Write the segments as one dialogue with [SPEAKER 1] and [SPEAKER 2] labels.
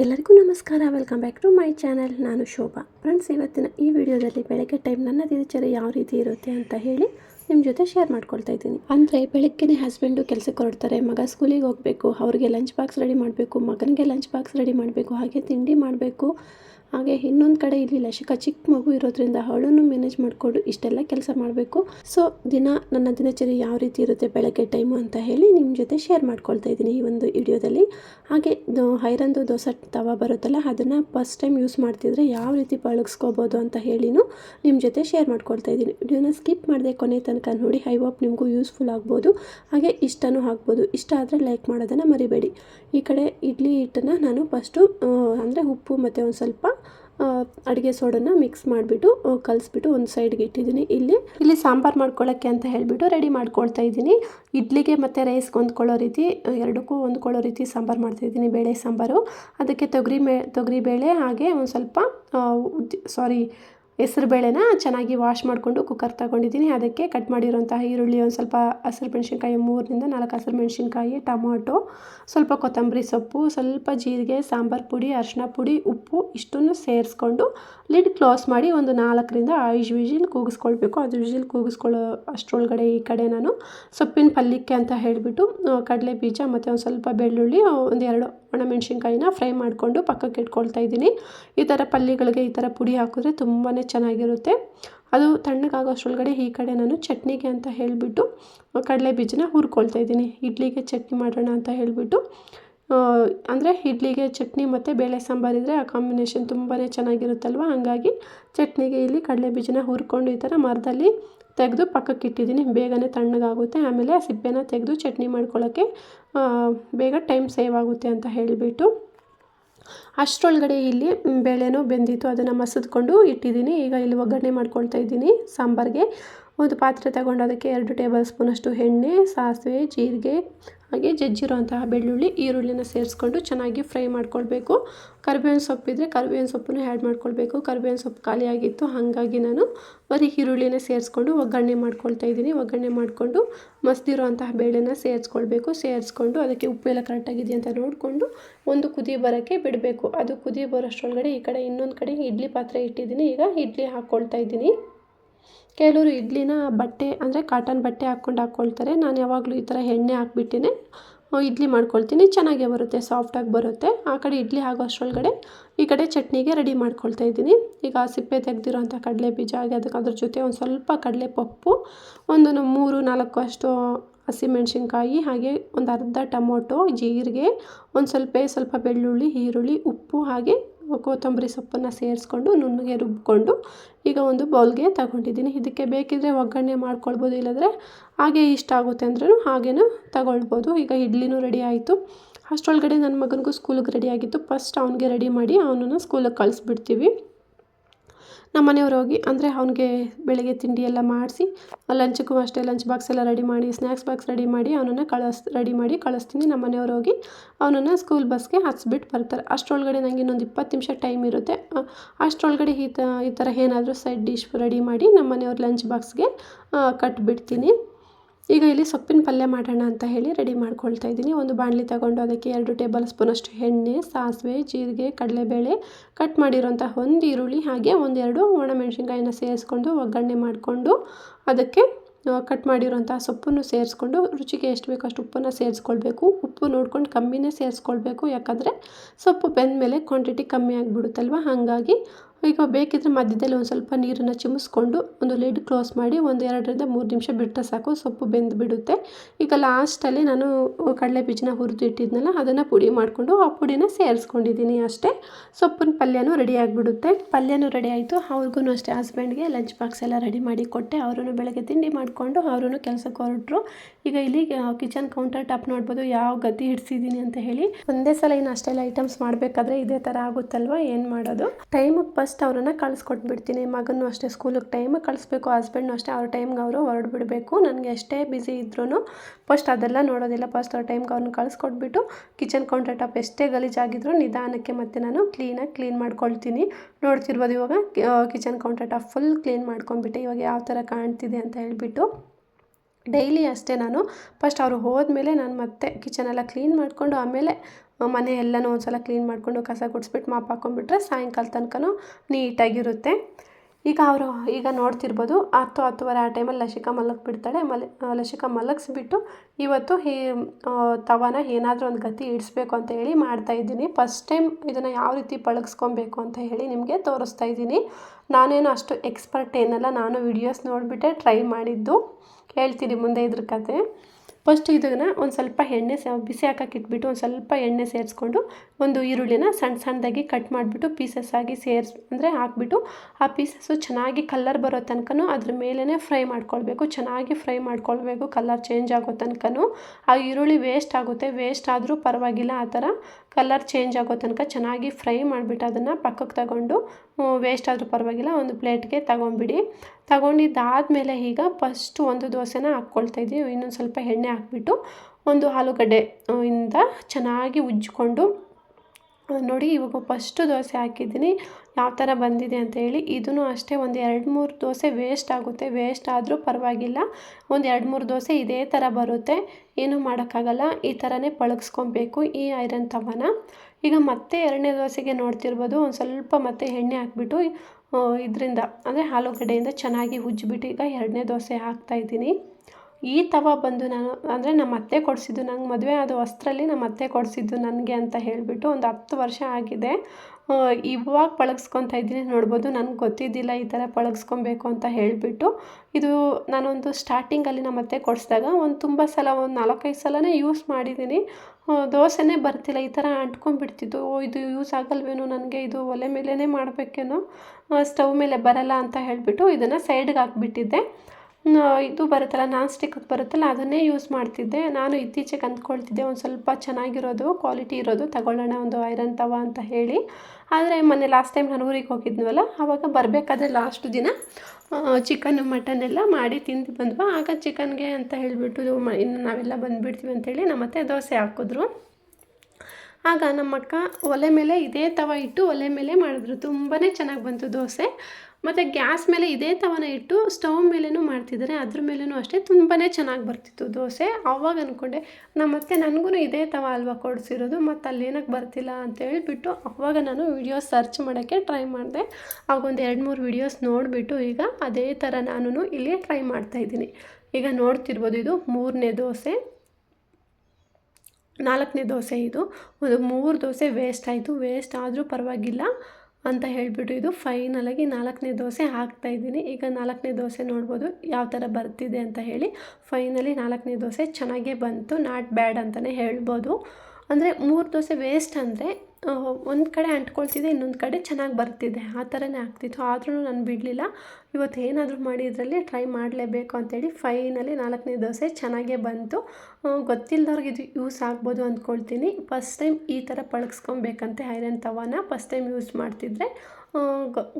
[SPEAKER 1] ಎಲ್ಲರಿಗೂ ನಮಸ್ಕಾರ. Welcome back to my channel ನಾನು ಶೋಭಾ. ಫ್ರೆಂಡ್ಸ್ ಇವತ್ತಿನ ಈ ವಿಡಿಯೋದಲ್ಲಿ ಬೆಳಗ್ಗೆ ಟೈಮ್ ನನ್ನ ದಿನಚರಿ ಯಾವ ರೀತಿ ಇರುತ್ತೆ ಅಂತ ಹೇಳಿ ನಿಮ್ಮ ಜೊತೆ ಶೇರ್ ಮಾಡ್ಕೊಳ್ತಾ ಇದ್ದೀನಿ. ಅಂದರೆ ಬೆಳಗ್ಗೆನೇ ಹಸ್ಬೆಂಡು ಕೆಲಸಕ್ಕೆ ಹೊರಡ್ತಾರೆ, ಮಗ ಸ್ಕೂಲಿಗೆ ಹೋಗಬೇಕು, ಅವ್ರಿಗೆ ಲಂಚ್ ಬಾಕ್ಸ್ ರೆಡಿ ಮಾಡಬೇಕು, ಮಗನಿಗೆ ಲಂಚ್ ಬಾಕ್ಸ್ ರೆಡಿ ಮಾಡಬೇಕು, ಹಾಗೆ ತಿಂಡಿ ಮಾಡಬೇಕು. ಹಾಗೆ ಇನ್ನೊಂದು ಕಡೆ ಇಲ್ಲಿ ಲಶಿಕಾ ಚಿಕ್ಕ ಮಗು ಇರೋದ್ರಿಂದ ಅವಳನ್ನು ಮ್ಯಾನೇಜ್ ಮಾಡಿಕೊಂಡು ಇಷ್ಟೆಲ್ಲ ಕೆಲಸ ಮಾಡಬೇಕು. ಸೊ ದಿನ ನನ್ನ ದಿನಚರಿ ಯಾವ ರೀತಿ ಇರುತ್ತೆ ಬೆಳಗ್ಗೆ ಟೈಮು ಅಂತ ಹೇಳಿ ನಿಮ್ಮ ಜೊತೆ ಶೇರ್ ಮಾಡ್ಕೊಳ್ತಾ ಇದ್ದೀನಿ ಈ ಒಂದು ವಿಡಿಯೋದಲ್ಲಿ ಹಾಗೆ ಹೈರಂದು ದೋಸೆ ತವ ಬರುತ್ತಲ್ಲ, ಅದನ್ನು ಫಸ್ಟ್ ಟೈಮ್ ಯೂಸ್ ಮಾಡ್ತಿದ್ರೆ ಯಾವ ರೀತಿ ಬಳಗಿಸ್ಕೋಬೋದು ಅಂತ ಹೇಳಿನೂ ನಿಮ್ಮ ಜೊತೆ ಶೇರ್ ಮಾಡ್ಕೊಳ್ತಾ ಇದ್ದೀನಿ. ವಿಡಿಯೋನ ಸ್ಕಿಪ್ ಮಾಡದೆ ಕೊನೆ ತನಕ ನೋಡಿ ಐ ಹೋಪ್ ನಿಮಗೂ ಯೂಸ್ಫುಲ್ ಆಗ್ಬೋದು. ಹಾಗೆ, ಇಷ್ಟನೂ ಆಗ್ಬೋದು. ಇಷ್ಟ ಆದರೆ ಲೈಕ್ ಮಾಡೋದನ್ನು ಮರಿಬೇಡಿ. ಈ ಕಡೆ ಇಡ್ಲಿ ಹಿಟ್ಟನ್ನು ನಾನು ಫಸ್ಟು ಅಂದರೆ ಉಪ್ಪು ಮತ್ತು ಒಂದು ಸ್ವಲ್ಪ ಅಡುಗೆ ಸೋಡನ್ನ ಮಿಕ್ಸ್ ಮಾಡಿಬಿಟ್ಟು ಕಲಿಸ್ಬಿಟ್ಟು ಒಂದು ಸೈಡ್ಗೆ ಇಟ್ಟಿದ್ದೀನಿ. ಇಲ್ಲಿ ಇಲ್ಲಿ ಸಾಂಬಾರು ಮಾಡ್ಕೊಳ್ಳೋಕ್ಕೆ ಅಂತ ಹೇಳಿಬಿಟ್ಟು ರೆಡಿ ಮಾಡ್ಕೊಳ್ತಾ ಇದ್ದೀನಿ. ಇಡ್ಲಿಗೆ ಮತ್ತು ರೈಸ್ಗೆ ಹೊಂದ್ಕೊಳ್ಳೋ ರೀತಿ ಎರಡಕ್ಕೂ ಹೊಂದ್ಕೊಳ್ಳೋ ರೀತಿ ಸಾಂಬಾರು ಮಾಡ್ತಾಯಿದ್ದೀನಿ ಬೇಳೆ ಸಾಂಬಾರು. ಅದಕ್ಕೆ ತೊಗರಿ ಮೇ, ತೊಗರಿ ಬೇಳೆ ಹಾಗೆ ಒಂದು ಸ್ವಲ್ಪ ಸಾರಿ ಹೆಸ್ರು ಬೇಳೆನ ಚೆನ್ನಾಗಿ ವಾಶ್ ಮಾಡಿಕೊಂಡು ಕುಕ್ಕರ್ ತಗೊಂಡಿದ್ದೀನಿ. ಅದಕ್ಕೆ ಕಟ್ ಮಾಡಿರುವಂತಹ ಈರುಳ್ಳಿ ಒಂದು ಸ್ವಲ್ಪ ಹಸಿರು ಮೆಣಸಿನ್ಕಾಯಿ ಮೂರರಿಂದ ನಾಲ್ಕು ಹಸಿರು ಮೆಣಸಿನ್ಕಾಯಿ, ಟೊಮೊಟೊ, ಸ್ವಲ್ಪ ಕೊತ್ತಂಬರಿ ಸೊಪ್ಪು, ಸ್ವಲ್ಪ ಜೀರಿಗೆ, ಸಾಂಬಾರು ಪುಡಿ ಅರಿಶಿನ ಪುಡಿ, ಉಪ್ಪು ಇಷ್ಟನ್ನು ಸೇರಿಸ್ಕೊಂಡು ಲಿಡ್ ಕ್ಲೋಸ್ ಮಾಡಿ ಒಂದು ನಾಲ್ಕರಿಂದ ಐದು ವಿಜಿಲ್ ಕೂಗಿಸ್ಕೊಳ್ಬೇಕು. ಅದು ವಿಜಿಲ್ ಕೂಗಿಸ್ಕೊಳ್ಳೋ ಅಷ್ಟರೊಳಗಡೆ ಈ ಕಡೆ ನಾನು ಸೊಪ್ಪಿನ ಪಲ್ಯಕ್ಕೆ ಅಂತ ಹೇಳಿಬಿಟ್ಟು ಕಡಲೆ ಬೀಜ ಮತ್ತು ಒಂದು ಸ್ವಲ್ಪ ಬೆಳ್ಳುಳ್ಳಿ ಒಂದೆರಡು ಒಣಮೆಣ್ಸಿನ್ಕಾಯಿನ ಫ್ರೈ ಮಾಡಿಕೊಂಡು ಪಕ್ಕಕ್ಕೆ ಇಟ್ಕೊಳ್ತಾ ಇದ್ದೀನಿ. ಈ ಥರ ಪಲ್ಯಗಳಿಗೆ ಈ ಥರ ಪುಡಿ ಹಾಕಿದ್ರೆ ತುಂಬಾ ಚೆನ್ನಾಗಿರುತ್ತೆ. ಅದು ತಣ್ಣಗಾಗೋಷ್ಟ್ರೊಳಗಡೆ ಈ ಕಡೆ ನಾನು ಚಟ್ನಿಗೆ ಅಂತ ಹೇಳಿಬಿಟ್ಟು ಕಡಲೆ ಬೀಜನ ಹುರ್ಕೊಳ್ತಾ ಇದ್ದೀನಿ. ಇಡ್ಲಿಗೆ ಚಟ್ನಿ ಮಾಡೋಣ ಅಂತ ಹೇಳಿಬಿಟ್ಟು ಅಂದರೆ ಇಡ್ಲಿಗೆ ಚಟ್ನಿ ಮತ್ತು ಬೇಳೆ ಸಾಂಬಾರು ಇದ್ದರೆ ಆ ಕಾಂಬಿನೇಷನ್ ತುಂಬಾ ಚೆನ್ನಾಗಿರುತ್ತಲ್ವ? ಹಾಗಾಗಿ ಚಟ್ನಿಗೆ ಇಲ್ಲಿ ಕಡಲೆ ಬೀಜನ ಹುರ್ಕೊಂಡು ಈ ಥರ ಮರದಲ್ಲಿ ತೆಗೆದು ಪಕ್ಕಕ್ಕೆ ಇಟ್ಟಿದ್ದೀನಿ. ಬೇಗನೆ ತಣ್ಣಗಾಗುತ್ತೆ. ಆಮೇಲೆ ಸಿಪ್ಪೆನ ತೆಗೆದು ಚಟ್ನಿ ಮಾಡ್ಕೊಳ್ಳೋಕ್ಕೆ ಬೇಗ ಟೈಮ್ ಸೇವ್ ಆಗುತ್ತೆ ಅಂತ ಹೇಳಿಬಿಟ್ಟು ಅಷ್ಟರೊಳಗಡೆ ಇಲ್ಲಿ ಬೇಳೆನೂ ಬೆಂದಿತ್ತು. ಅದನ್ನು ಮಸಿದ್ಕೊಂಡು ಇಟ್ಟಿದ್ದೀನಿ. ಈಗ ಇಲ್ಲಿ ಒಗ್ಗರಣೆ ಮಾಡ್ಕೊಳ್ತಾ ಇದ್ದೀನಿ ಸಾಂಬಾರಿಗೆ. ಒಂದು ಪಾತ್ರೆ ತಗೊಂಡು ಅದಕ್ಕೆ ಎರಡು ಟೇಬಲ್ ಸ್ಪೂನಷ್ಟು ಎಣ್ಣೆ, ಸಾಸಿವೆ, ಜೀರಿಗೆ, ಹಾಗೆ ಜಜ್ಜಿರುವಂತಹ ಬೆಳ್ಳುಳ್ಳಿ, ಈರುಳ್ಳಿನ ಸೇರಿಸ್ಕೊಂಡು ಚೆನ್ನಾಗಿ ಫ್ರೈ ಮಾಡ್ಕೊಳ್ಬೇಕು. ಕರಿಬೇವಿನ ಸೊಪ್ಪಿದ್ರೆ ಕರಿಬೇವಿನ ಸೊಪ್ಪನ್ನು ಆ್ಯಡ್ ಮಾಡ್ಕೊಳ್ಬೇಕು. ಕರಿಬೇವಿನ ಸೊಪ್ಪು ಖಾಲಿಯಾಗಿತ್ತು ಹಾಗಾಗಿ ನಾನು ಬರೀ ಈರುಳ್ಳಿನ ಸೇರಿಸ್ಕೊಂಡು ಒಗ್ಗರಣೆ ಮಾಡ್ಕೊಳ್ತಾ ಇದ್ದೀನಿ. ಒಗ್ಗರಣೆ ಮಾಡಿಕೊಂಡು ಮಸ್ದಿರುವಂತಹ ಬೇಳೆನ ಸೇರಿಸ್ಕೊಳ್ಬೇಕು. ಸೇರಿಸ್ಕೊಂಡು ಅದಕ್ಕೆ ಉಪ್ಪು ಎಲ್ಲ ಕರೆಕ್ಟಾಗಿದೆಯಾ ಅಂತ ನೋಡಿಕೊಂಡು ಒಂದು ಕುದಿ ಬರೋಕ್ಕೆ ಬಿಡಬೇಕು. ಅದು ಕುದಿ ಬರೋಷ್ಟರೊಳಗಡೆ ಈ ಕಡೆ ಇನ್ನೊಂದು ಕಡೆ ಇಡ್ಲಿ ಪಾತ್ರೆ ಇಟ್ಟಿದ್ದೀನಿ. ಈಗ ಇಡ್ಲಿ ಹಾಕ್ಕೊಳ್ತಾ ಇದ್ದೀನಿ. ಕೆಲವರು ಇಡ್ಲಿನ ಬಟ್ಟೆ, ಅಂದರೆ ಕಾಟನ್ ಬಟ್ಟೆ ಹಾಕ್ಕೊಂಡು ಹಾಕ್ಕೊಳ್ತಾರೆ ನಾನು ಯಾವಾಗಲೂ ಈ ಥರ ಎಣ್ಣೆ ಹಾಕ್ಬಿಟ್ಟಿನೇ. ಇಡ್ಲಿ ಮಾಡ್ಕೊಳ್ತೀನಿ. ಚೆನ್ನಾಗೇ ಬರುತ್ತೆ ಸಾಫ್ಟಾಗಿ ಬರುತ್ತೆ. ಆ ಕಡೆ ಇಡ್ಲಿ ಆಗೋ ಅಷ್ಟರೊಳಗಡೆ ಈ ಕಡೆ ಚಟ್ನಿಗೆ ರೆಡಿ ಮಾಡ್ಕೊಳ್ತಾ ಇದ್ದೀನಿ. ಈಗ ಸಿಪ್ಪೆ ತೆಗೆದಿರೋಂಥ ಕಡಲೆ ಬೀಜ ಹಾಗೆ ಅದಕ್ಕೆ ಅದ್ರ ಜೊತೆ ಒಂದು ಸ್ವಲ್ಪ ಕಡಲೆ ಪಪ್ಪು ಒಂದು ಮೂರು, ನಾಲ್ಕು ಅಷ್ಟು ಹಸಿಮೆಣ್ಸಿನ್ಕಾಯಿ ಹಾಗೆ ಒಂದು ಅರ್ಧ ಟೊಮೊಟೊ, ಜೀರಿಗೆ, ಒಂದು ಸ್ವಲ್ಪ ಸ್ವಲ್ಪ ಬೆಳ್ಳುಳ್ಳಿ, ಈರುಳ್ಳಿ, ಉಪ್ಪು, ಹಾಗೆ ಕೊತ್ತಂಬರಿ ಸೊಪ್ಪನ್ನು ಸೇರಿಸ್ಕೊಂಡು, ನುಣ್ಣಗೆ ರುಬ್ಬಿಕೊಂಡು ಈಗ ಒಂದು ಬೌಲ್ಗೆ ತಗೊಂಡಿದ್ದೀನಿ. ಇದಕ್ಕೆ ಬೇಕಿದ್ದರೆ ಒಗ್ಗರಣೆ ಮಾಡ್ಕೊಳ್ಬೋದು, ಇಲ್ಲಾಂದರೆ ಹಾಗೆ ಇಷ್ಟ ಆಗುತ್ತೆ ಅಂದ್ರೂ ಹಾಗೇನೂ ತಗೊಳ್ಬೋದು. ಈಗ ಇಡ್ಲಿನೂ ರೆಡಿ ಆಯಿತು. ಅಷ್ಟರೊಳಗಡೆ ನನ್ನ ಮಗನಿಗೂ ಸ್ಕೂಲಿಗೆ ರೆಡಿ ಆಗಿತ್ತು. ಫಸ್ಟ್ ಅವನಿಗೆ ರೆಡಿ ಮಾಡಿ ಅವನನ್ನು ಸ್ಕೂಲಿಗೆ ಕಳಿಸ್ಬಿಡ್ತೀವಿ. ನಮ್ಮ ಮನೆಯವ್ರು ಹೋಗಿ, ಅಂದರೆ ಅವ್ನಿಗೆ ಬೆಳಗ್ಗೆ ತಿಂಡಿ ಎಲ್ಲ ಮಾಡಿಸಿ ಲಂಚಕ್ಕೂ ಅಷ್ಟೇ ಲಂಚ್ ಬಾಕ್ಸ್ ಎಲ್ಲ ರೆಡಿ ಮಾಡಿ, ಸ್ನ್ಯಾಕ್ಸ್ ಬಾಕ್ಸ್ ರೆಡಿ ಮಾಡಿ ಅವನನ್ನು ಕಳಿಸ್, ರೆಡಿ ಮಾಡಿ ಕಳಿಸ್ತೀನಿ. ನಮ್ಮ ಮನೆಯವ್ರು ಹೋಗಿ ಅವನನ್ನು ಸ್ಕೂಲ್ ಬಸ್ಗೆ ಹಚ್ಬಿಟ್ಟು ಬರ್ತಾರೆ. ಅಷ್ಟರೊಳಗಡೆ ನನಗೆ ಇನ್ನೊಂದು ಇಪ್ಪತ್ತು ನಿಮಿಷ ಟೈಮ್ ಇರುತ್ತೆ. ಅಷ್ಟರೊಳಗಡೆ ಈ ಥರ ಈ ಥರ ಏನಾದರೂ ಸೈಡ್ ಡಿಶ್ ರೆಡಿ ಮಾಡಿ ನಮ್ಮ ಮನೆಯವ್ರ ಲಂಚ್ ಬಾಕ್ಸ್ಗೆ ಕಟ್ಬಿಡ್ತೀನಿ. ಈಗ ಇಲ್ಲಿ ಸೊಪ್ಪಿನ ಪಲ್ಯ ಮಾಡೋಣ ಅಂತ ಹೇಳಿ ರೆಡಿ ಮಾಡ್ಕೊಳ್ತಾ ಇದ್ದೀನಿ. ಒಂದು ಬಾಣಲಿ ತಗೊಂಡು ಅದಕ್ಕೆ ಎರಡು ಟೇಬಲ್ ಸ್ಪೂನಷ್ಟು ಎಣ್ಣೆ, ಸಾಸಿವೆ, ಜೀರಿಗೆ, ಕಡಲೆಬೇಳೆ ಕಟ್ ಮಾಡಿರೋಂಥ ಒಂದು ಈರುಳ್ಳಿ ಹಾಗೆ ಒಂದೆರಡು ಒಣಮೆಣ್ಸಿನ್ಕಾಯಿನ ಸೇರಿಸ್ಕೊಂಡು ಒಗ್ಗರಣೆ ಮಾಡಿಕೊಂಡು ಅದಕ್ಕೆ ಕಟ್ ಮಾಡಿರೋಂಥ ಸೊಪ್ಪನ್ನು ಸೇರಿಸ್ಕೊಂಡು ರುಚಿಗೆ ಎಷ್ಟು ಬೇಕೋ ಅಷ್ಟು ಉಪ್ಪನ್ನು ಸೇರಿಸ್ಕೊಳ್ಬೇಕು. ಉಪ್ಪು ನೋಡ್ಕೊಂಡು ಕಮ್ಮಿನೇ ಸೇರಿಸ್ಕೊಳ್ಬೇಕು. ಯಾಕಂದರೆ ಸೊಪ್ಪು ಬೆಂದಮೇಲೆ ಕ್ವಾಂಟಿಟಿ ಕಮ್ಮಿ ಆಗಿಬಿಡುತ್ತಲ್ವ? ಹಾಗಾಗಿ ಈಗ ಬೇಕಿದ್ದರೆ ಮಧ್ಯದಲ್ಲಿ ಒಂದು ಸ್ವಲ್ಪ ನೀರನ್ನು ಚಿಮಿಸ್ಕೊಂಡು ಒಂದು ಲಿಡ್ ಕ್ಲೋಸ್ ಮಾಡಿ ಒಂದು ಎರಡರಿಂದ ಮೂರು ನಿಮಿಷ ಬಿಟ್ಟರೆ ಸಾಕು, ಸೊಪ್ಪು ಬೆಂದು ಬಿಡುತ್ತೆ. ಈಗ ಲಾಸ್ಟಲ್ಲಿ ನಾನು ಕಡಲೆ ಬೀಜನ ಹುರಿದು ಇಟ್ಟಿದ್ನಲ್ಲ, ಅದನ್ನು ಪುಡಿ ಮಾಡಿಕೊಂಡು ಆ ಪುಡಿನ ಸೇರಿಸ್ಕೊಂಡಿದ್ದೀನಿ ಅಷ್ಟೇ. ಸೊಪ್ಪಿನ ಪಲ್ಯನೂ ರೆಡಿ ಆಗಿಬಿಡುತ್ತೆ. ಪಲ್ಯನೂ ರೆಡಿ ಆಯಿತು. ಅವ್ರಿಗೂ ಅಷ್ಟೇ ಹಸ್ಬೆಂಡ್ಗೆ ಲಂಚ್ ಬಾಕ್ಸ್ ಎಲ್ಲ ರೆಡಿ ಮಾಡಿ ಕೊಟ್ಟೆ. ಅವರು ಬೆಳಗ್ಗೆ ತಿಂಡಿ ಮಾಡಿಕೊಂಡು ಅವರು ಕೆಲಸಕ್ಕೆ ಹೊರಟರು. ಈಗ ಇಲ್ಲಿ ಕಿಚನ್ ಕೌಂಟರ್ ಟಾಪ್ ನೋಡ್ಬೋದು. ಯಾವ ಗದ್ದಿ ಹಿಡ್ಸಿದ್ದೀನಿ ಅಂತ ಹೇಳಿ. ಒಂದೇ ಸಲ ಇನ್ನು ಅಷ್ಟೆಲ್ಲ ಐಟಮ್ಸ್ ಮಾಡಬೇಕಾದ್ರೆ ಇದೇ ಥರ ಆಗುತ್ತಲ್ವ? ಏನು ಮಾಡೋದು? ಟೈಮಿಗೆ ಫಸ್ಟ್ ಅವರನ್ನು ಕಳಿಸ್ಕೊಟ್ಬಿಡ್ತೀನಿ. ಮಗನೂ ಅಷ್ಟೇ ಸ್ಕೂಲಿಗೆ ಟೈಮಿಗೆ ಕಳಿಸ್ಬೇಕು ಹಸ್ಬೆಂಡ್ನು ಅಷ್ಟೇ. ಅವ್ರ ಟೈಮ್ಗೆ ಅವರು ಹೊರಡ್ಬಿಡ್ಬೇಕು. ನನಗೆ ಎಷ್ಟೇ ಬ್ಯುಸಿ ಇದ್ರೂ ಫಸ್ಟ್ ಅದೆಲ್ಲ ನೋಡೋದಿಲ್ಲ. ಫಸ್ಟ್ ಅವ್ರ ಟೈಮ್ಗೆ ಅವ್ರನ್ನ ಕಳಿಸ್ಕೊಟ್ಬಿಟ್ಟು ಕಿಚನ್ ಕೌಂಟರ್ ಟಾಪ್ ಎಷ್ಟೇ ಗಲೀಜಾಗಿದ್ರು ನಿಧಾನಕ್ಕೆ ಮತ್ತೆ ನಾನು ಕ್ಲೀನಾಗಿ ಕ್ಲೀನ್ ಮಾಡ್ಕೊಳ್ತೀನಿ. ನೋಡ್ತಿರ್ಬೋದು ಇವಾಗ kitchen counter top full clean ಮಾಡ್ಕೊಂಡ್ಬಿಟ್ಟೆ. ಇವಾಗ ಯಾವ ಥರ ಕಾಣ್ತಿದೆ ಅಂತ ಹೇಳ್ಬಿಟ್ಟು. ಡೈಲಿ ಅಷ್ಟೇ ನಾನು. ಫಸ್ಟ್ ಅವರು ಹೋದ್ಮೇಲೆ ನಾನು ಮತ್ತೆ ಕಿಚನೆಲ್ಲ ಕ್ಲೀನ್ ಮಾಡಿಕೊಂಡು ಆಮೇಲೆ ಮನೆ ಎಲ್ಲನೂ ಒಂದ್ಸಲ ಕ್ಲೀನ್ ಮಾಡಿಕೊಂಡು ಕಸ ಗುಡಿಸ್ಬಿಟ್ಟು ಮಾಪ್ ಹಾಕೊಂಡ್ಬಿಟ್ರೆ ಸಾಯಂಕಾಲ ತನಕನೂ ನೀಟಾಗಿರುತ್ತೆ. ಈಗ ಅವರು, ಈಗ ನೋಡ್ತಿರ್ಬೋದು ಹತ್ತು, ಹತ್ತುವರೆ ಆ ಟೈಮಲ್ಲಿ ಲಸಿಕಾ ಮಲಗಿ ಬಿಡ್ತಾಳೆ. ಮಲ ಲಸಿಕಾ ಮಲಗಿಸ್ಬಿಟ್ಟು ಇವತ್ತು ಈ ತವನ ಏನಾದರೂ ಒಂದು ಗತಿ ಇಡಿಸ್ಬೇಕು ಅಂತ ಹೇಳಿ ಮಾಡ್ತಾಯಿದ್ದೀನಿ ಫಸ್ಟ್ ಟೈಮ್ ಇದನ್ನು ಯಾವ ರೀತಿ ಪಳಗಿಸ್ಕೊಬೇಕು ಅಂತ ಹೇಳಿ ನಿಮಗೆ ತೋರಿಸ್ತಾ ಇದ್ದೀನಿ. ನಾನೇನು ಅಷ್ಟು ಎಕ್ಸ್ಪರ್ಟ್ ಏನಲ್ಲ, ನಾನು ವಿಡಿಯೋಸ್ ನೋಡಿಬಿಟ್ಟೆ ಟ್ರೈ ಮಾಡಿದ್ದು. ಹೇಳ್ತೀನಿ ಮುಂದೆ ಇದ್ರ ಕತೆ. ಫಸ್ಟ್ ಇದನ್ನು ಒಂದು ಸ್ವಲ್ಪ ಎಣ್ಣೆ ಬಿಸಿ ಹಾಕಕ್ಕೆ ಇಟ್ಬಿಟ್ಟು ಒಂದು ಸ್ವಲ್ಪ ಎಣ್ಣೆ ಸೇರಿಸ್ಕೊಂಡು ಒಂದು ಈರುಳ್ಳಿನ ಸಣ್ಣ ಸಣ್ಣದಾಗಿ ಕಟ್ ಮಾಡಿಬಿಟ್ಟು ಪೀಸಸ್ ಆಗಿ ಸೇರಿಸ್, ಅಂದರೆ ಹಾಕ್ಬಿಟ್ಟು ಆ ಪೀಸಸ್ಸು ಚೆನ್ನಾಗಿ ಕಲ್ಲರ್ ಬರೋ ತನಕನೂ ಅದ್ರ ಮೇಲೇ ಫ್ರೈ ಮಾಡ್ಕೊಳ್ಬೇಕು. ಚೆನ್ನಾಗಿ ಫ್ರೈ ಮಾಡ್ಕೊಳ್ಬೇಕು. ಕಲ್ಲರ್ ಚೇಂಜ್ ಆಗೋ ತನಕನೂ ಆ ಈರುಳ್ಳಿ ವೇಸ್ಟ್ ಆಗುತ್ತೆ. ವೇಸ್ಟ್ ಆದರೂ ಪರವಾಗಿಲ್ಲ. ಆ ಥರ ಕಲರ್ ಚೇಂಜ್ ಆಗೋ ತನಕ ಚೆನ್ನಾಗಿ ಫ್ರೈ ಮಾಡಿಬಿಟ್ಟು ಅದನ್ನು ಪಕ್ಕಕ್ಕೆ ತಗೊಂಡು ವೇಸ್ಟ್ ಆದರೂ ಪರವಾಗಿಲ್ಲ, ಒಂದು ಪ್ಲೇಟ್ಗೆ ತಗೊಂಬಿಡಿ ತಗೊಂಡಿದ್ದಾದಮೇಲೆ ಈಗ ಫಸ್ಟ್ ಒಂದು ದೋಸೆನ ಹಾಕ್ಕೊಳ್ತಾ ಇದ್ದೀವಿ. ಇನ್ನೊಂದು ಸ್ವಲ್ಪ ಎಣ್ಣೆ ಹಾಕ್ಬಿಟ್ಟು ಒಂದು ಆಲೂಗಡ್ಡೆ ಇಂದ ಚೆನ್ನಾಗಿ ಉಜ್ಜಿಕೊಂಡು ನೋಡಿ, ಇವಾಗ ಫಸ್ಟು ದೋಸೆ ಹಾಕಿದ್ದೀನಿ. ಯಾವ ಥರ ಬಂದಿದೆ ಅಂತ ಹೇಳಿ ಇದೂ ಅಷ್ಟೇ ಒಂದು ಎರಡು ಮೂರು ದೋಸೆ ವೇಸ್ಟ್ ಆಗುತ್ತೆ. ವೇಸ್ಟ್ ಆದರೂ ಪರವಾಗಿಲ್ಲ. ಒಂದು ಎರಡು ಮೂರು ದೋಸೆ ಇದೇ ಥರ ಬರುತ್ತೆ. ಏನೂ ಮಾಡೋಕ್ಕಾಗಲ್ಲ. ಈ ಥರನೇ ಪಳಗಿಸ್ಕೊಬೇಕು. ಈ ಐರನ್ ತವನ. ಈಗ ಮತ್ತೆ ಎರಡನೇ ದೋಸೆಗೆ ನೋಡ್ತಿರ್ಬೋದು. ಒಂದು ಸ್ವಲ್ಪ ಮತ್ತೆ ಎಣ್ಣೆ ಹಾಕ್ಬಿಟ್ಟು ಇದರಿಂದ, ಅಂದರೆ ಆಲೂಗಡ್ಡೆಯಿಂದ ಚೆನ್ನಾಗಿ ಉಜ್ಜಿಬಿಟ್ಟು ಈಗ ಎರಡನೇ ದೋಸೆ ಹಾಕ್ತಾಯಿದ್ದೀನಿ ಈ ತವ ಬಂದು ನಾನು, ಅಂದರೆ ನಮ್ಮ ಅತ್ತೆ ಕೊಡಿಸಿದ್ದು ನಂಗೆ ಮದುವೆ ಆದ ವಸ್ತ್ರಲ್ಲಿ ನಮ್ಮ ಅತ್ತೆ ಕೊಡಿಸಿದ್ದು ನನಗೆ ಅಂತ ಹೇಳಿಬಿಟ್ಟು ಒಂದು ಹತ್ತು ವರ್ಷ ಆಗಿದೆ. ಇವಾಗ ಪಳಗಿಸ್ಕೊತಾ ಇದ್ದೀನಿ. ನೋಡ್ಬೋದು ನನಗೆ ಗೊತ್ತಿದ್ದಿಲ್ಲ ಈ ಥರ ಪಳಗಿಸ್ಕೊಬೇಕು ಅಂತ ಹೇಳಿಬಿಟ್ಟು ಇದು ನಾನೊಂದು ಸ್ಟಾರ್ಟಿಂಗಲ್ಲಿ ನಮ್ಮ ಅತ್ತೆ ಕೊಡಿಸಿದಾಗ ಒಂದು ತುಂಬ ಸಲ, ಒಂದು ನಾಲ್ಕೈದು ಸಲನೇ ಯೂಸ್ ಮಾಡಿದ್ದೀನಿ. ದೋಸೆನೇ ಬರ್ತಿಲ್ಲ, ಈ ಥರ ಅಂಟ್ಕೊಂಡ್ಬಿಡ್ತಿತ್ತು ಓ, ಇದು ಯೂಸ್ ಆಗಲ್ವೇನೋ ನನಗೆ, ಇದು ಒಲೆ ಮೇಲೇ ಮಾಡಬೇಕೇನೋ ಸ್ಟವ್ ಮೇಲೆ ಬರಲ್ಲ ಅಂತ ಹೇಳಿಬಿಟ್ಟು ಇದನ್ನು ಸೈಡ್ಗೆ ಹಾಕ್ಬಿಟ್ಟಿದ್ದೆ. ಇದು ಬರುತ್ತಲ್ಲ ನಾನ್ ಸ್ಟಿಕ್ ಬರುತ್ತಲ್ಲ, ಅದನ್ನೇ ಯೂಸ್ ಮಾಡ್ತಿದ್ದೆ. ನಾನು ಇತ್ತೀಚೆಗೆ ಅಂದ್ಕೊಳ್ತಿದ್ದೆ ಒಂದು ಸ್ವಲ್ಪ ಚೆನ್ನಾಗಿರೋದು ಕ್ವಾಲಿಟಿ ಇರೋದು, ತಗೊಳ್ಳೋಣ ಒಂದು ಐರನ್ ತವ ಅಂತ ಹೇಳಿ. ಆದರೆ ಮೊನ್ನೆ ಲಾಸ್ಟ್ ಟೈಮ್ ನಾನು ಊರಿಗೆ ಹೋಗಿದ್ನವಲ್ಲ ಆವಾಗ ಬರಬೇಕಾದ್ರೆ ಲಾಸ್ಟ್ ದಿನ ಚಿಕನ್ನು ಮಟನ್ ಎಲ್ಲ ಮಾಡಿ ತಿಂದು ಬಂದ್ವು. ಆಗ ಚಿಕನ್ಗೆ ಅಂತ ಹೇಳಿಬಿಟ್ಟು ಇನ್ನು ನಾವೆಲ್ಲ ಬಂದುಬಿಡ್ತೀವಿ ಅಂತೇಳಿ ನಮ್ಮತ್ತೆ ದೋಸೆ ಹಾಕಿದ್ರು. ಆಗ ನಮ್ಮಕ್ಕ ಒಲೆ ಮೇಲೆ ಇದೇ ತವ ಇಟ್ಟು ಒಲೆ ಮೇಲೆ ಮಾಡಿದ್ರು. ತುಂಬಾ ಚೆನ್ನಾಗಿ ಬಂತು ದೋಸೆ. ಮತ್ತು ಗ್ಯಾಸ್ ಮೇಲೆ ಇದೇ ತವನ ಇಟ್ಟು ಸ್ಟವ್ ಮೇಲೂ ಮಾಡ್ತಿದ್ದಾರೆ ಅದ್ರ ಮೇಲೂ ಅಷ್ಟೇ ತುಂಬಾ ಚೆನ್ನಾಗಿ ಬರ್ತಿತ್ತು ದೋಸೆ. ಆವಾಗ ಅಂದ್ಕೊಂಡೆ ನಮ್ಮತ್ತೆ ನನಗೂ ಇದೇ ತವ ಅಲ್ವಾ ಕೊಡಿಸಿರೋದು, ಮತ್ತು ಅಲ್ಲಿ ಏನಕ್ಕೆ ಬರ್ತಿಲ್ಲ ಅಂತ ಹೇಳಿಬಿಟ್ಟು ಆವಾಗ ನಾನು ವೀಡಿಯೋಸ್ ಸರ್ಚ್ ಮಾಡೋಕ್ಕೆ ಟ್ರೈ ಮಾಡಿದೆ. ಆಗೊಂದು ಎರಡು ಮೂರು ವಿಡಿಯೋಸ್ ನೋಡಿಬಿಟ್ಟು ಈಗ ಅದೇ ಥರ ನಾನು ಇಲ್ಲಿ ಟ್ರೈ ಮಾಡ್ತಾಯಿದ್ದೀನಿ ಈಗ ನೋಡ್ತಿರ್ಬೋದು ಇದು ಮೂರನೇ ದೋಸೆ. ನಾಲ್ಕನೇ ದೋಸೆ ಇದು. ಒಂದು ಮೂರು ದೋಸೆ ವೇಸ್ಟ್ ಆಯಿತು. ವೇಸ್ಟ್ ಆದರೂ ಪರವಾಗಿಲ್ಲ. ಅಂತ ಹೇಳಿಬಿಟ್ಟು ಇದು ಫೈನಲಾಗಿ ನಾಲ್ಕನೇ ದೋಸೆ ಹಾಕ್ತಾಯಿದ್ದೀನಿ ಈಗ ನಾಲ್ಕನೇ ದೋಸೆ ನೋಡ್ಬೋದು ಯಾವ ಥರ ಬರ್ತಿದೆ ಅಂತ ಹೇಳಿ. ಫೈನಲಿ ನಾಲ್ಕನೇ ದೋಸೆ ಚೆನ್ನಾಗೇ ಬಂತು. ನಾಟ್ ಬ್ಯಾಡ್ ಅಂತಲೇ ಹೇಳ್ಬೋದು. ಅಂದರೆ ಮೂರು ದೋಸೆ ವೇಸ್ಟ್ ಅಂದರೆ ಒಂದು ಕಡೆ ಅಂಟ್ಕೊಳ್ತಿದೆ ಇನ್ನೊಂದು ಕಡೆ ಚೆನ್ನಾಗಿ ಬರ್ತಿದೆ. ಆ ಥರನೇ ಆಗ್ತಿತ್ತು. ಆದ್ರೂ ನಾನು ಬಿಡಲಿಲ್ಲ. ಇವತ್ತು ಏನಾದರೂ ಮಾಡಿ ಇದರಲ್ಲಿ ಟ್ರೈ ಮಾಡಲೇಬೇಕು ಅಂತೇಳಿ ಫೈನಲಿ ನಾಲ್ಕನೇ ದೋಸೆ ಚೆನ್ನಾಗೇ ಬಂತು. ಗೊತ್ತಿಲ್ಲದವ್ರಿಗೆ ಇದು ಯೂಸ್ ಆಗ್ಬೋದು ಅಂದ್ಕೊಳ್ತೀನಿ. ಫಸ್ಟ್ ಟೈಮ್ ಈ ಥರ ಪಳಗಿಸ್ಕೊಬೇಕಂತೆ ಐರನ್ ತವಾನ. ಫಸ್ಟ್ ಟೈಮ್ ಯೂಸ್ ಮಾಡ್ತಿದ್ರೆ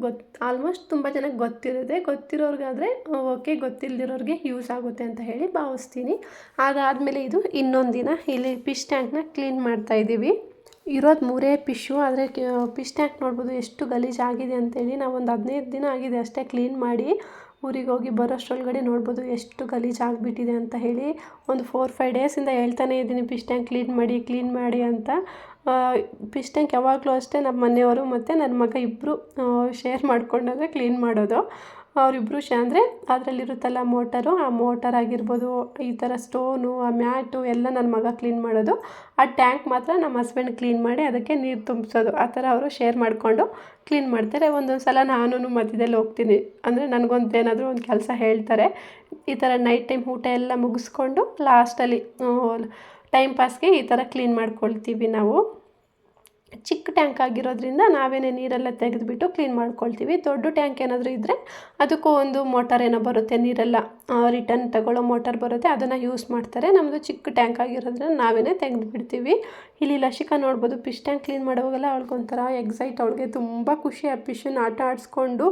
[SPEAKER 1] ಗೊತ್ತು ಆಲ್ಮೋಸ್ಟ್ ತುಂಬ ಜನಕ್ಕೆ ಗೊತ್ತಿರುತ್ತೆ. ಗೊತ್ತಿರೋರ್ಗಾದರೆ ಓಕೆ ಗೊತ್ತಿಲ್ಲದಿರೋರಿಗೆ ಯೂಸ್ ಆಗುತ್ತೆ ಅಂತ ಹೇಳಿ ಭಾವಿಸ್ತೀನಿ. ಅದಾದಮೇಲೆ ಇದು ಇನ್ನೊಂದು ದಿನ ಇಲ್ಲಿ ಫಿಶ್ ಟ್ಯಾಂಕ್ನ ಕ್ಲೀನ್ ಮಾಡ್ತಾಯಿದ್ದೀವಿ ಇರೋದು ಮೂರೇ ಪಿಶ್ಶು ಆದರೆ ಪಿಶ್ ಟ್ಯಾಂಕ್ ನೋಡ್ಬೋದು, ಎಷ್ಟು ಗಲೀಜಾಗಿದೆ ಅಂತೇಳಿ ನಾವು ಒಂದು ಹದಿನೈದು ದಿನ ಆಗಿದೆ ಅಷ್ಟೇ ಕ್ಲೀನ್ ಮಾಡಿ ಊರಿಗೆ ಹೋಗಿ ಬರೋಷ್ಟರೊಳಗಡೆ ನೋಡ್ಬೋದು ಎಷ್ಟು ಗಲೀಜಾಗಿಬಿಟ್ಟಿದೆ ಅಂತ ಹೇಳಿ ಒಂದು ಫೋರ್ ಫೈವ್ ಡೇಸಿಂದ ಹೇಳ್ತಾನೇ ಇದ್ದೀನಿ ಫಿಶ್ ಟ್ಯಾಂಕ್ ಕ್ಲೀನ್ ಮಾಡಿ ಕ್ಲೀನ್ ಮಾಡಿ ಅಂತ. ಪಿಶ್ ಟ್ಯಾಂಕ್ ಯಾವಾಗಲೂ ಅಷ್ಟೇ ನಮ್ಮ ಮನೆಯವರು ಮತ್ತು ನನ್ನ ಮಗ ಇಬ್ಬರು ಶೇರ್ ಮಾಡ್ಕೊಂಡಾಗ ಕ್ಲೀನ್ ಮಾಡೋದು. ಅವರಿಬ್ರು ಶ ಅಂದರೆ ಅದರಲ್ಲಿರುತ್ತಲ್ಲ ಮೋಟರು ಆ ಮೋಟರ್ ಆಗಿರ್ಬೋದು, ಈ ಥರ ಸ್ಟೋನು ಆ ಮ್ಯಾಟು ಎಲ್ಲ ನನ್ನ ಮಗ ಕ್ಲೀನ್ ಮಾಡೋದು. ಆ ಟ್ಯಾಂಕ್ ಮಾತ್ರ ನಮ್ಮ ಹಸ್ಬೆಂಡ್ ಕ್ಲೀನ್ ಮಾಡಿ ಅದಕ್ಕೆ ನೀರು ತುಂಬಿಸೋದು. ಆ ಥರ ಅವರು ಶೇರ್ ಮಾಡಿಕೊಂಡು ಕ್ಲೀನ್ ಮಾಡ್ತಾರೆ. ಒಂದೊಂದು ಸಲ ನಾನು ಮಧ್ಯದಲ್ಲಿ ಹೋಗ್ತೀನಿ. ಅಂದರೆ ನನಗೊಂದು ಏನಾದರೂ ಒಂದು ಕೆಲಸ ಹೇಳ್ತಾರೆ. ಈ ಥರ ನೈಟ್ ಟೈಮ್ ಊಟ ಎಲ್ಲ ಮುಗಿಸ್ಕೊಂಡು ಲಾಸ್ಟಲ್ಲಿ ಟೈಮ್ ಪಾಸ್ಗೆ ಈ ಥರ ಕ್ಲೀನ್ ಮಾಡ್ಕೊಳ್ತೀವಿ ನಾವು. ಚಿಕ್ಕ ಟ್ಯಾಂಕ್ ಆಗಿರೋದ್ರಿಂದ ನಾವೇನೇ ನೀರೆಲ್ಲ ತೆಗೆದುಬಿಟ್ಟು ಕ್ಲೀನ್ ಮಾಡ್ಕೊಳ್ತೀವಿ. ದೊಡ್ಡ ಟ್ಯಾಂಕ್ ಏನಾದರೂ ಇದ್ದರೆ ಅದಕ್ಕೂ ಒಂದು ಮೋಟರ್ ಏನೋ ಬರುತ್ತೆ, ನೀರೆಲ್ಲ ರಿಟರ್ನ್ ತಗೊಳ್ಳೋ ಮೋಟರ್ ಬರುತ್ತೆ, ಅದನ್ನು ಯೂಸ್ ಮಾಡ್ತಾರೆ. ನಮ್ಮದು ಚಿಕ್ಕ ಟ್ಯಾಂಕ್ ಆಗಿರೋದ್ರಿಂದ ನಾವೇನೆ ತೆಗೆದುಬಿಡ್ತೀವಿ. ಇಲ್ಲಿ ಲಶಿಕಾ ನೋಡ್ಬೋದು ಫಿಶ್ ಟ್ಯಾಂಕ್ ಕ್ಲೀನ್ ಮಾಡುವಾಗೆಲ್ಲ ಅವಳಿಗೊಂಥರ ಎಕ್ಸೈಟ್ ಅವಳಿಗೆ ತುಂಬ ಖುಷಿ, ಆ ಫಿಶನ್ನು ಆಟ ಆಡಿಸ್ಕೊಂಡು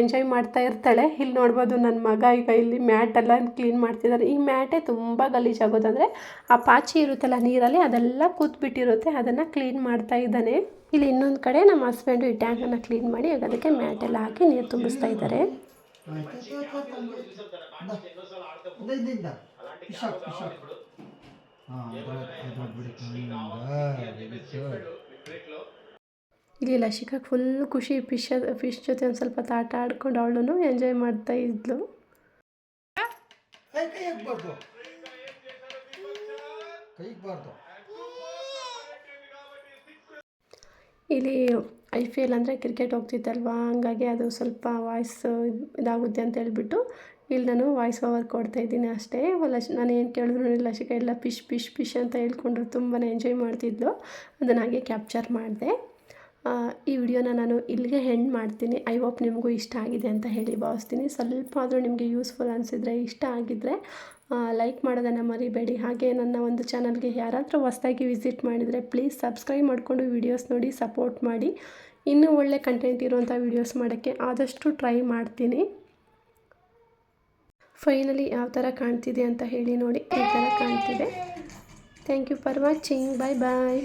[SPEAKER 1] ಎಂಜಾಯ್ ಮಾಡ್ತಾ ಇರ್ತಾಳೆ. ಇಲ್ಲಿ ನೋಡ್ಬೋದು ನನ್ನ ಮಗ ಈಗ ಇಲ್ಲಿ ಮ್ಯಾಟೆಲ್ಲ ಕ್ಲೀನ್ ಮಾಡ್ತಿದ್ದಾರೆ ಈ ಮ್ಯಾಟೇ ತುಂಬ ಗಲೀಜಾಗೋದಂದರೆ ಆ ಪಾಚಿ ಇರುತ್ತಲ್ಲ ನೀರಲ್ಲಿ ಅದೆಲ್ಲ ಕೂತ್ಬಿಟ್ಟಿರುತ್ತೆ, ಅದನ್ನು ಕ್ಲೀನ್ ಮಾಡ್ತಾ ಇದ್ದಾನೆ. ಇಲ್ಲಿ ಇನ್ನೊಂದು ಕಡೆ ನಮ್ಮ ಹಸ್ಬೆಂಡು ಈ ಟ್ಯಾಂಕನ್ನು ಕ್ಲೀನ್ ಮಾಡಿ ಈಗ ಅದಕ್ಕೆ ಮ್ಯಾಟೆಲ್ಲ ಹಾಕಿ ನೀರು ತುಂಬಿಸ್ತಾ ಇದ್ದಾರೆ.
[SPEAKER 2] ಹಾಂ
[SPEAKER 1] ಇಲ್ಲಿ ಲಸಿಕಾ ಫುಲ್ ಖುಷಿ ಫಿಶ್ ಫಿಶ್ ಜೊತೆ ಒಂದು ಸ್ವಲ್ಪ ಆಟ ಆಡ್ಕೊಂಡು ಅವಳು ಎಂಜಾಯ್ ಮಾಡ್ತಾ ಇದ್ಲು. ಇಲ್ಲಿ ಐ ಪಿ ಎಲ್ ಅಂದರೆ ಕ್ರಿಕೆಟ್ ಹೋಗ್ತಿತ್ತಲ್ವ? ಹಂಗಾಗಿ ಅದು ಸ್ವಲ್ಪ ವಾಯ್ಸ್ ಇದಾಗುತ್ತೆ ಅಂತ ಹೇಳ್ಬಿಟ್ಟು ಇಲ್ಲಿ ನಾನು ವಾಯ್ಸ್ ಓವರ್ ಕೊಡ್ತಾ ಇದ್ದೀನಿ ಅಷ್ಟೇ. ಲಶ್ ನಾನು ಏನು ಕೇಳಿದ್ರು ಲಶಿಕ ಎಲ್ಲ ಫಿಶ್ ಫಿಶ್ ಫಿಶ್ ಅಂತ ಹೇಳ್ಕೊಂಡ್ರು. ತುಂಬಾ ಎಂಜಾಯ್ ಮಾಡ್ತಿದ್ಲು. ಅದನ್ನ ಹಾಗೆ ಕ್ಯಾಪ್ಚರ್ ಮಾಡಿದೆ. ಈ ವಿಡಿಯೋನ ನಾನು ಇಲ್ಲಿಗೆ ಹೆಂಡ್ ಮಾಡ್ತೀನಿ. ಐ ಹೋಪ್ ನಿಮಗೂ ಇಷ್ಟ ಆಗಿದೆ ಅಂತ ಹೇಳಿ ಭಾವಿಸ್ತೀನಿ. ಸ್ವಲ್ಪ ಆದರೂ ನಿಮಗೆ ಯೂಸ್ಫುಲ್ ಅನಿಸಿದ್ರೆ, ಇಷ್ಟ ಆಗಿದ್ದರೆ ಲೈಕ್ ಮಾಡೋದನ್ನು ಮರಿಬೇಡಿ. ಹಾಗೆ ನನ್ನ ಒಂದು ಚಾನಲ್ಗೆ ಯಾರಾದರೂ ಹೊಸ್ದಾಗಿ ವಿಸಿಟ್ ಮಾಡಿದರೆ ಪ್ಲೀಸ್ ಸಬ್ಸ್ಕ್ರೈಬ್ ಮಾಡಿಕೊಂಡು ವಿಡಿಯೋಸ್ ನೋಡಿ ಸಪೋರ್ಟ್ ಮಾಡಿ. ಇನ್ನೂ ಒಳ್ಳೆ ಕಂಟೆಂಟ್ ಇರುವಂಥ ವೀಡಿಯೋಸ್ ಮಾಡೋಕ್ಕೆ ಆದಷ್ಟು ಟ್ರೈ ಮಾಡ್ತೀನಿ. ಫೈನಲಿ ಯಾವ ಥರ ಕಾಣ್ತಿದೆ ಅಂತ ಹೇಳಿ ನೋಡಿ, ಈ ಥರ ಕಾಣ್ತಿದೆ. Thank you for watching bye bye